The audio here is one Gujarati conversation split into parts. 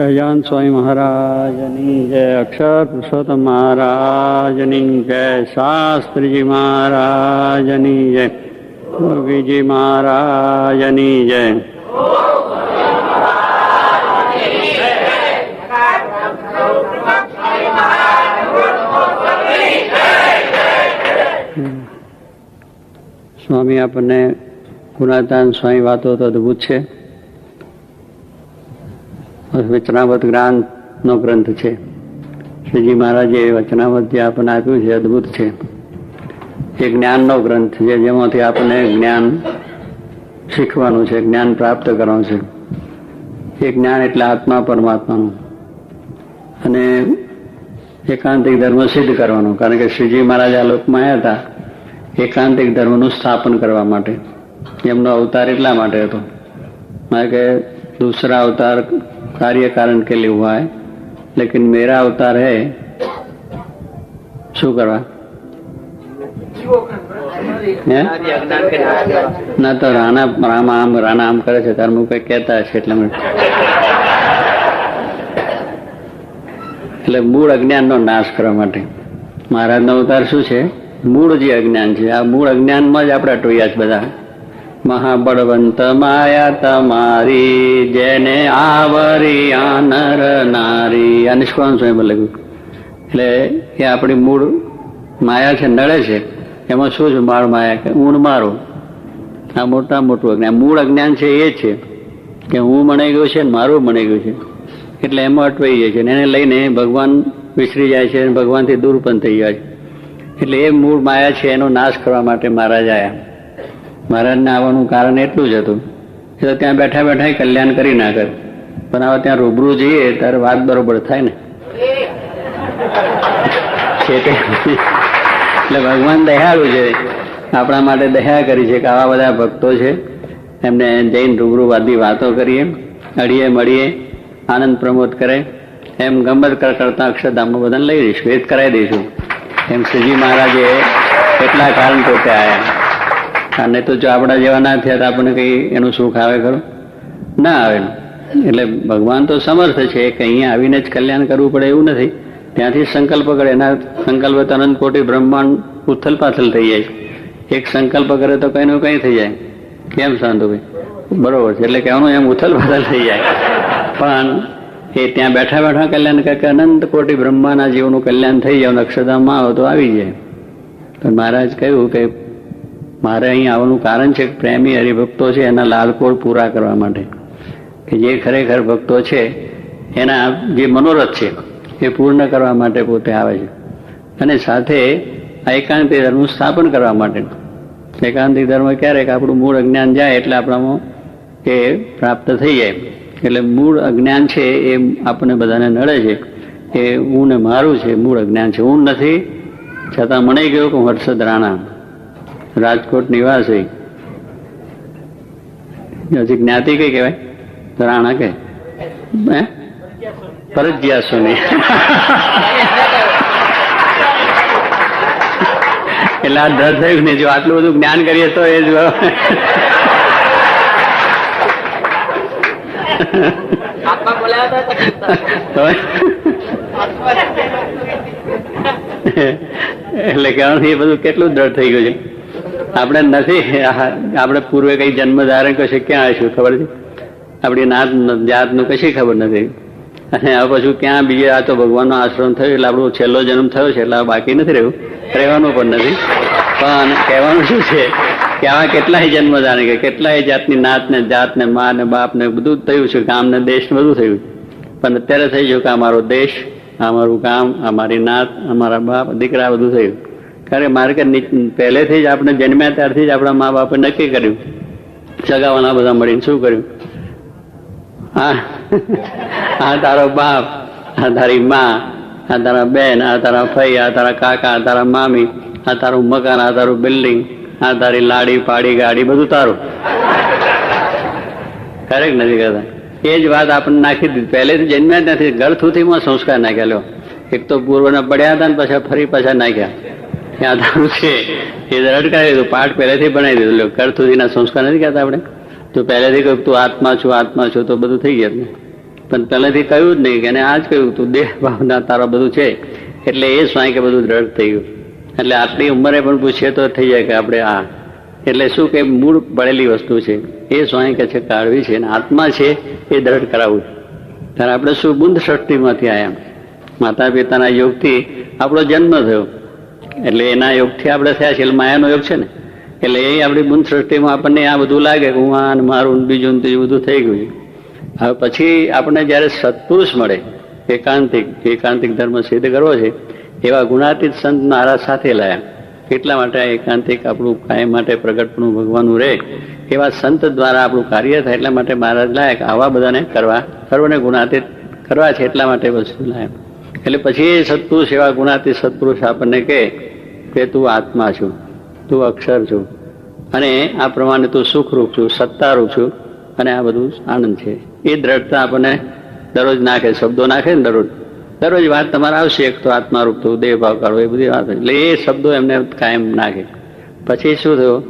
સહજાન સ્વામી મહારાજની જય અક્ષર પુરુષોત્તમ મહારાજની જય શાસ્ત્રીજી મહારાજની જય યોગીજી મહારાજની જય સ્વામી આપણને ગુણાતાન સ્વામી વાતો તો અદભુત છે. વચનાવત જ્ઞાનનો ગ્રંથ છે. શ્રીજી મહારાજે વચનાવત જે આપણને આપ્યું છે અદ્ભુત છે. એ જ્ઞાનનો ગ્રંથ છે, જેમાંથી આપણને જ્ઞાન શીખવાનું છે, જ્ઞાન પ્રાપ્ત કરવાનું છે. એ જ્ઞાન એટલે આત્મા પરમાત્માનું. અને એકાંતિક ધર્મ સિદ્ધ કરવાનો, કારણ કે શ્રીજી મહારાજ આ લોકમાં આવ્યા હતા, એકાંતિક ધર્મનું સ્થાપન કરવા માટે. એમનો અવતાર એટલા માટે હતો. મારે કે દૂસરા અવતાર कार्य कारण के लिए हुआ है लेकिन मेरा अवतार है શું કરવા હે ના તો રાણા રામ આમ રાણા આમ કરે છે તાર કઈ કહેતા હશે એટલે મને એટલે મૂળ અજ્ઞાનનો નાશ કરવા માટે મહારાજનો અવતાર શું છે મૂળ જે અજ્ઞાન છે આ મૂળ અજ્ઞાનમાં જ આપણે ટોયા છે બધા મહાબળવંત માયા તમારી, જેને આવરી આનર નારી. આ નિષ્કામ સ્વયં લખ્યું. એટલે એ આપણી મૂળ માયા છે, નડે છે. એમાં શું છે માર માયા કે ઊંડ મારો. આ મોટા મોટું અજ્ઞાન. મૂળ અજ્ઞાન છે એ છે કે હું મણાઈ ગયો છે ને મારું મણાઈ ગયું છે. એટલે એમાં અટવાઈ જાય છે એને લઈને ભગવાન વિસરી જાય છે અને ભગવાનથી દૂર પણ થઈ જાય છે. એટલે એ મૂળ માયા છે, એનો નાશ કરવા માટે મહારાજ આવ્યા મહારાજને આવવાનું કારણ એટલું જ હતું. તો ત્યાં બેઠા બેઠા કલ્યાણ કરી નાખે પણ હવે ત્યાં રૂબરૂ જઈએ ત્યારે વાત બરોબર થાય ને. એટલે ભગવાન દયાળુ છે. આપણા માટે દયા કરી છે કે આવા બધા ભક્તો છે. એમને જઈને રૂબરૂ વાદી વાતો કરીએ, અડીએ, મળીએ, આનંદ પ્રમોદ કરે. એમ ગમત કરતા અક્ષરધામમાં બધાને લઈ દઈશું એ જ કરાવી દઈશું. એમ શ્રીજી મહારાજે કેટલા કારણ પોતે આવ્યા અને તો જો આપણા જેવા ના થયા તો આપણને કઈ એનું સુખ આવે ખરું? ના આવે. એટલે ભગવાન તો સમર્થ છે, કે અહીંયા આવીને જ કલ્યાણ કરવું પડે એવું નથી. ત્યાંથી સંકલ્પ કરે, એના સંકલ્પ તો અનંત કોટી બ્રહ્માંડ ઉથલ પાથલ થઈ જાય. એક સંકલ્પ કરે તો કઈ નું કઈ થઈ જાય. કેમ શાંતુભાઈ બરોબર છે, એટલે કહેવાનું એમ ઉથલ પાથલ થઈ જાય. પણ એ ત્યાં બેઠા બેઠા કલ્યાણ કરે અનંત કોટી બ્રહ્માના જીવનું કલ્યાણ થઈ જાય અક્ષરધામમાં આવો તો આવી જાય. પણ મહારાજ કહ્યું કે મારે અહીં આવવાનું કારણ છે કે પ્રેમી હરિભક્તો છે, એના લાલકોળ પૂરા કરવા માટે. કે જે ખરેખર ભક્તો છે, એના જે મનોરથ છે, એ પૂર્ણ કરવા માટે પોતે આવે છે. અને સાથે એકાંતિ ધર્મનું સ્થાપન કરવા માટે. એકાંતિ ધર્મ ક્યારેક આપણું મૂળ અજ્ઞાન જાય એટલે આપણામાં એ પ્રાપ્ત થઈ જાય. એટલે મૂળ અજ્ઞાન છે, એ આપણને બધાને નડે છે. એ હું ને મારું છે, મૂળ અજ્ઞાન છે. હું નથી, છતાં મને ગયો કે હું હર્ષદ રાણા. રાજકોટ નિવાસી. હજી જ્ઞાતિ કઈ કહેવાય? રાણા કે હે? ફરજિયાત સુની એટલે આ ડર થયું ને જો આટલું બધું જ્ઞાન કરીએ તો એ જ એટલે કારણ એ બધું કેટલું દ્રઢ થઈ ગયું છે. આપણે નથી, આપણે પૂર્વે કઈ જન્મ ધારણ કશે ક્યાં આવીશું, ખબર છે? આપણી નાત, જાતનું કશી ખબર નથી. અને હવે પછી ક્યાં બીજે આ તો ભગવાનનો આશ્રમ થયો, એટલે આપણો છેલ્લો જન્મ થયો છે, એટલે બાકી નથી રહ્યું. રહેવાનું પણ નથી. પણ કહેવાનું શું છે કે આવા કેટલાય જન્મ જાણે કે કેટલાય જાતની નાત ને જાત ને મા ને બાપ ને બધું થયું છે ગામ ને દેશ બધું થયું પણ અત્યારે થઈ ગયું કે અમારો દેશ અમારું ગામ અમારી નાત અમારા બાપ દીકરા બધું થયું. કારણ મારે કે પહેલેથી જ આપણે જન્મ્યા ત્યારથી જ આપણા મા બાપે નક્કી કર્યું. સગાવાના બધા મળીને શું કર્યું? હા. આ તારો બાપ, આ તારી મા, આ તારા બેન, આ તારા ફઈ આ તારા કાકા, આ તારા મામી, આ તારું મકાન, આ તારું બિલ્ડિંગ, આ તારી લાડી, પાડી, ગાડી, બધું તારું. કરેક્ટ નથી કરતા. એ જ વાત આપણને નાખી દીધી. પહેલેથી જન્મ્યા જ નથી ઘર થુથીમાં સંસ્કાર નાખ્યા લો. એક તો પૂર્વના પડ્યા હતા ને પછી ફરી પાછા નાખ્યા. ત્યાં તારું છે. એ રડકાવી દીધું. પાઠ પહેલેથી બનાવી દીધો. કર સુધીના સંસ્કાર નથી કહેતા આપણે. તો પહેલેથી કહ્યું તું આત્મા છું આત્મા છું, તો બધું થઈ ગયું. પણ પહેલેથી કહ્યું જ નહીં કે એને આ જ કહ્યું તું દેહ ભાવના તારો બધું છે. એટલે એ સ્વાય કે બધું દ્રઢ થઈ ગયું. એટલે આટલી ઉંમરે પણ પૂછીએ તો થઈ જાય કે આપણે આ. એટલે શું કે મૂળ પડેલી વસ્તુ છે. એ સ્વાય કે છે કાઢવી છે અને આત્મા છે એ દ્રઢ કરાવવું. ત્યારે આપણે શું બુંદ શક્તિમાંથી આવ્યા માતા પિતાના યોગથી આપણો જન્મ થયો. એટલે એના યોગથી આપણે થયા છે એટલે માયાનો યોગ છે ને. એટલે એ આપણી બુંદ સૃષ્ટિમાં આપણને આ બધું લાગે કે હું આ મારું બીજું ત્રીજું બધું થઈ ગયું. હવે પછી આપણને જ્યારે સત્પુરુષ મળે, એકાંતિક એકાંતિક ધર્મ સિદ્ધ કરવો છે, એવા ગુણાતીત સંત નારા સાથે લાયા. એટલા માટે એકાંતિક આપણું કાયમ માટે પ્રગટપણું ભગવાનનું રહે. એવા સંત દ્વારા આપણું કાર્ય થાય એટલા માટે મહારાજ લાયક આવા બધાને કરવા, સર્વને ગુણાતીત કરવા છે એટલા માટે વસ્તુ લાયક એટલે પછી એ સત્પુરુષ એવા ગુણાતી સત્પુરુષ આપણને કહે કે તું આત્મા છું, તું અક્ષર છું. અને આ પ્રમાણે તું સુખરૂપ છું, સત્તારૂપ છું. અને આ બધું આનંદ છે. એ દ્રઢતા આપણને દરરોજ નાખે, શબ્દો નાખે ને દરરોજ. દરરોજ વાત તમારે આવશે, એક તો આત્મારૂપ થવું, દેહ ભાવ કાઢવો, એ બધી વાત એટલે એ શબ્દો એમને કાયમ નાખે. પછી શું થયું?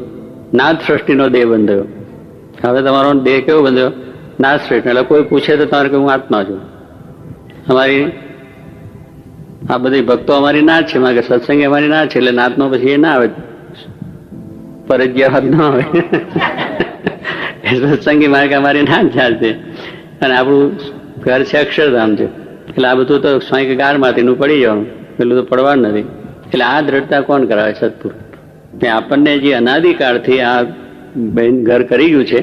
નાદ સૃષ્ટિનો દેહ બંધાયો. હવે તમારો દેહ કેવો બંધાયો? નાદ સૃષ્ટિ એટલે કોઈ પૂછે તો તમારે કે હું આત્મા છું. અમારી આ બધી ભક્તો અમારી ના છે, મારે સત્સંગ અમારી ના છે, એટલે નાતનો પછી એ ના આવે. ફરજિયાત ના આવે. સત્સંગી માર્ગ અમારી ના ચાલશે અને આપણું ઘર છે અક્ષરધામ છે. એટલે આ બધું તો સ્વાય ગારમાંથી નું પડી જવાનું. પેલું તો પડવાનું નથી. એટલે આ દ્રઢતા કોણ કરાવે સત્પુર કે આપણને જે અનાદિકાળથી આ બેન ઘર કરી ગયું છે,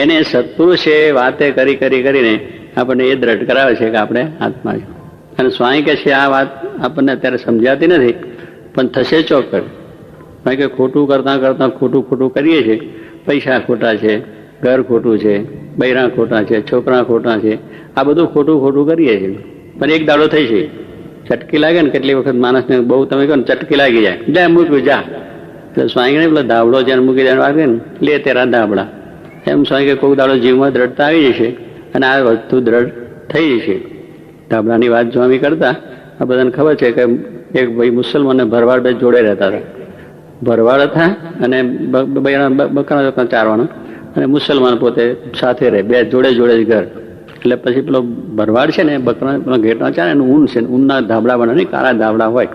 એને સત્પુરુષે વાતે કરી કરી, કરીને આપણને એ દ્રઢ કરાવે છે કે આપણે આત્મા છે. અને સ્વામી કે છે, આ વાત આપણને અત્યારે સમજાતી નથી, પણ થશે ચોક્કસ. કારણ કે ખોટું કરતાં કરતાં ખોટું ખોટું કરીએ છીએ. પૈસા ખોટા છે, ઘર ખોટું છે, બૈરા ખોટા છે, છોકરા ખોટા છે. આ બધું ખોટું ખોટું કરીએ છીએ. પણ એક દાડો થઈ છે. ચટકી લાગે ને કેટલી વખત માણસને બહુ તમે કહો ને ચટકી લાગી જાય. લે મૂક્યું જા. એટલે સ્વામી પેલો ધાબળો જ્યારે મૂકી દેવાનો વાગે ને. લે તેરા ધાબળા. એમ સ્વામી કે કોઈક દાડો જીવમાં દ્રઢતા આવી જશે અને આ વસ્તુ દ્રઢ થઈ જશે. ધાબળાની વાત સ્વામી કરતા, આ બધાને ખબર છે કે એક ભાઈ મુસલમાન ભરવાડ બે જોડે રહેતા હતા. ભરવાડ હતા અને બકરા બકરા ચારવાનો અને મુસલમાન પોતે સાથે રહે, બે જોડે જોડે જ ઘર. એટલે પછી પેલો ભરવાડ છે ને બકરા પેલો ઘેટમાં ચાલે એનું ઊન છે ઊનના ધાબળા બને નહીં, કાળા ધાબળા હોય.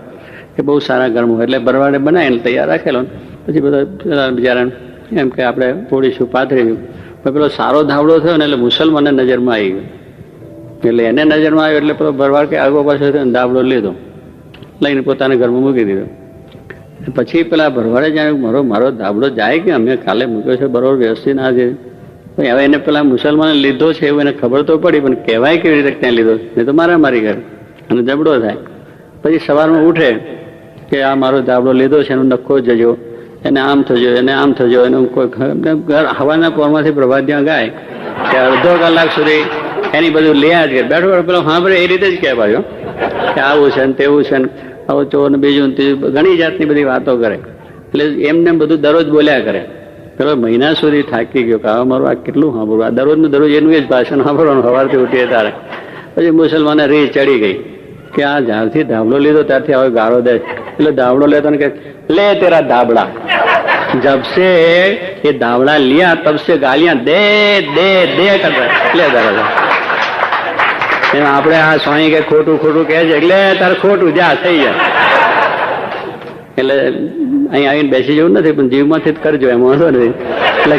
એ બહુ સારા ગરમ હોય. એટલે ભરવાડે બનાવીને તૈયાર રાખેલો પછી બધા બિચારા એમ કે આપણે પોડીશું પાથરીશું. પણ પેલો સારો ધાબળો થયો ને, એટલે મુસલમાનને નજરમાં આવી ગયો. એટલે એને નજરમાં આવ્યો એટલે પેલો ભરવાડ કે આગો પાછો દાબડો લીધો. લઈને પોતાના ઘરમાં મૂકી દીધો. પછી પેલા ભરવાડે જાણે મારો મારો દાબડો જાય કે? અમે કાલે મૂક્યો છે, બરોબર, વ્યવસ્થિત ના છે. હવે એને પેલા મુસલમાને લીધો છે એવું એને ખબર તો પડી, પણ કહેવાય કેવી રીતે ત્યાં લીધો નહીં તો મારા મારી ઘર. અને જબડો થાય. પછી સવારમાં ઉઠે કે, આ મારો દાબડો લીધો છે, એનો નખો જજો. એને આમ થજો, એને આમ થજો. એનું કોઈ ઘર હવાના પોરમાંથી પ્રભાત ત્યાં ગાય કે અડધો કલાક સુધી એની બધું લે જ કરે બેઠો પેલો સાંભળે એ રીતે જ કહેવાયો કે આવું છે ને તેવું છે ને, આવું તો ને બીજું ઘણી જાતની બધી વાતો કરે. એટલે એમને બધું દરરોજ બોલ્યા કરે. પેલો મહિના સુધી થાકી ગયો કે હવે મારું આ કેટલું સાંભળવું આ દરરોજનું દરરોજ એનું જ ભાષણ સાંભળવાનું સવારથી ઉઠીએ તારે પછી મુસલમાને રી ચડી ગઈ કે આ જ્યારથી ધાબળો લીધો ત્યારથી હવે ગાળો દે. એટલે ધાબળો લેતો ને કે, લે તેરા ધાબળા. જબસે એ ધાબળા લિયા, તબસે ગાલિયા, દે દે દે કરતા. લે તારા એમ આપણે આ સ્વામી કે ખોટું ખોટું કહે છે, એટલે તારે ખોટું જા, થઈ જાય એટલે અહીં આવીને બેસી જવું નથી, પણ જીવમાંથી જ કરજો, એમાં વાંધો નથી. એટલે